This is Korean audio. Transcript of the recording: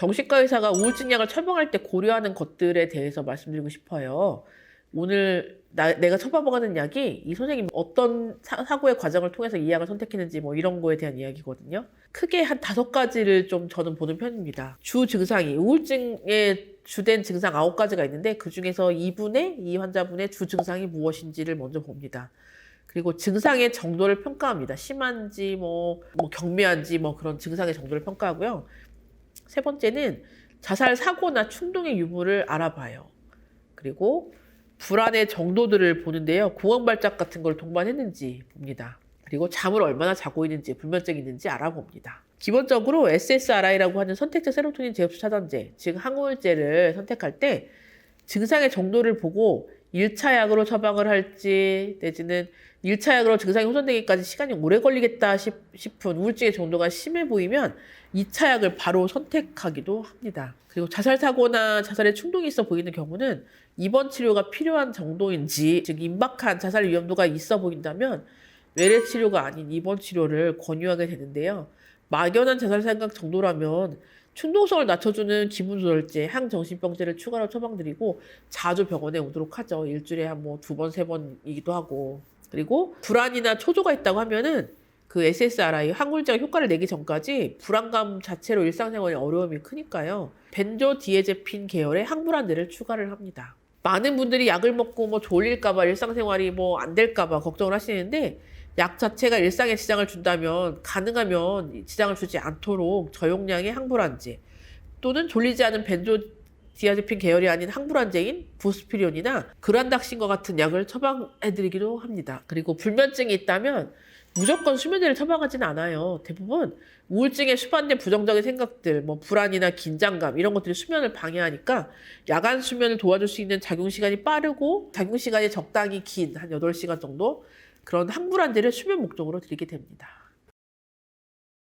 정신과 의사가 우울증 약을 처방할 때 고려하는 것들에 대해서 말씀드리고 싶어요. 오늘 나- 내가 처방하는 약이 이 선생님 어떤 사, 사고의 과정을 통해서 이 약을 선택했는지 뭐 이런 거에 대한 이야기거든요. 크게 한 다섯 가지를 좀 저는 보는 편입니다. 주 증상이 우울증의 주된 증상 아홉 가지가 있는데 그 중에서 이분의 이 환자분의 주 증상이 무엇인지를 먼저 봅니다. 그리고 증상의 정도를 평가합니다. 심한지 뭐, 뭐 경미한지 뭐 그런 증상의 정도를 평가하고요. 세 번째는 자살 사고나 충동의 유무를 알아봐요. 그리고 불안의 정도들을 보는데요. 공황 발작 같은 걸 동반했는지 봅니다. 그리고 잠을 얼마나 자고 있는지 불면증이 있는지 알아봅니다. 기본적으로 SSRI라고 하는 선택적 세로토닌 제흡수 차단제, 즉 항우울제를 선택할 때 증상의 정도를 보고 1차 약으로 처방을 할지 내지는 1차 약으로 증상이 호전되기까지 시간이 오래 걸리겠다 싶- 싶은 우울증의 정도가 심해 보이면 2차 약을 바로 선택하기도 합니다. 그리고 자살 사고나 자살의 충동이 있어 보이는 경우는 입원 치료가 필요한 정도인지 즉 임박한 자살 위험도가 있어 보인다면 외래 치료가 아닌 입원 치료를 권유하게 되는데요. 막연한 자살 생각 정도라면 충동성을 낮춰주는 기분 조절제, 항정신병제를 추가로 처방드리고 자주 병원에 오도록 하죠. 일주일에 한 뭐 두 번, 세 번이기도 하고. 그리고 불안이나 초조가 있다고 하면은 그 SSRI 항울제가 효과를 내기 전까지 불안감 자체로 일상생활에 어려움이 크니까요. 벤조디에제핀 계열의 항불안제를 추가를 합니다. 많은 분들이 약을 먹고 뭐 졸릴까봐 일상생활이 뭐 안 될까봐 걱정을 하시는데 약 자체가 일상에 지장을 준다면 가능하면 지장을 주지 않도록 저용량의 항불안제 또는 졸리지 않은 벤조디아제핀 계열이 아닌 항불안제인 부스피론이나 그란닥신과 같은 약을 처방해드리기도 합니다. 그리고 불면증이 있다면 무조건 수면제를 처방하지는 않아요. 대부분 우울증에 수반된 부정적인 생각들, 뭐 불안이나 긴장감 이런 것들이 수면을 방해하니까 야간 수면을 도와줄 수 있는 작용 시간이 빠르고 작용 시간이 적당히 긴 한 8시간 정도 그런 항불안제를 수면 목적으로 드리게 됩니다.